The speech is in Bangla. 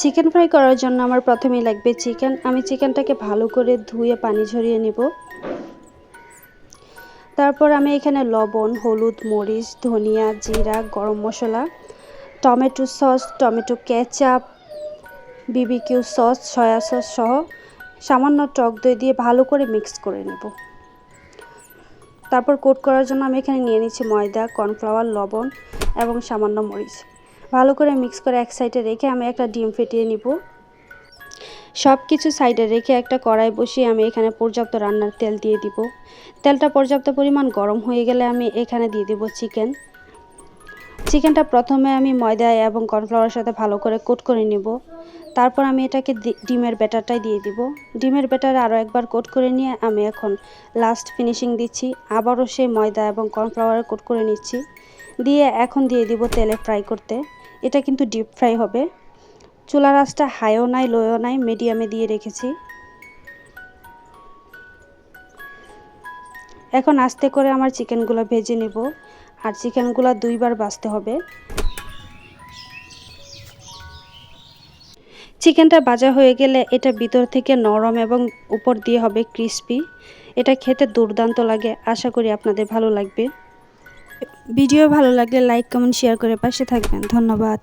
চিকেন ফ্রাই করার জন্য আমার প্রথমেই লাগবে চিকেন আমি চিকেনটাকে ভালো করে ধুয়ে পানি ঝরিয়ে নেব। তারপর আমি এখানে লবণ, হলুদ, মরিচ, ধনিয়া, জিরা, garam masala, tomato sauce, tomato ketchup BBQ sauce, soya sauce সহ সামান্য টক দই দিয়ে ভালো করে মিক্স করে নেব। তারপর কোট করার জন্য আমি এখানে নিয়ে নিচ্ছি ময়দা, কর্নফ্লাওয়ার, লবণ এবং সামান্য মরিচ। ভালো করে মিক্স করে এক সাইডে রেখে আমি একটা ডিম ফেটিয়ে নিব। সব কিছু সাইডে রেখে একটা কড়াই বসিয়ে আমি এখানে পর্যাপ্ত রান্নার তেল দিয়ে দিব। তেলটা পর্যাপ্ত পরিমাণ গরম হয়ে গেলে আমি এখানে দিয়ে দিব চিকেন চিকেনটা প্রথমে আমি ময়দা এবং কর্নফ্লাওয়ারের সাথে ভালো করে কোট করে নেব। তারপর আমি এটাকে ডিমের ব্যাটারটাই দিয়ে দিব। ডিমের ব্যাটার আরও একবার কোট করে নিয়ে আমি এখন লাস্ট ফিনিশিং দিচ্ছি। আবারও সেই ময়দা এবং কর্নফ্লাওয়ার কোট করে নিচ্ছি। দিয়ে এখন দিয়ে দিব তেলে ফ্রাই করতে। এটা কিন্তু ডিপ ফ্রাই হবে। চুলা রাসটা হাইও নাই লোও নাই মিডিয়ামে দিয়ে রেখেছি। এখন আস্তে করে আমার চিকেনগুলো ভেজে নেব। আর চিকেনগুলো দুইবার বাছতে হবে। চিকেনটা ভাজা হয়ে গেলে এটা ভিতর থেকে নরম এবং উপর দিয়ে হবে ক্রিস্পি এটা খেতে দুর্দান্ত লাগে, আশা করি আপনাদের ভালো লাগবে। ভিডিও ভালো লাগলে লাইক কমেন্ট শেয়ার করে পাশে থাকবেন। ধন্যবাদ।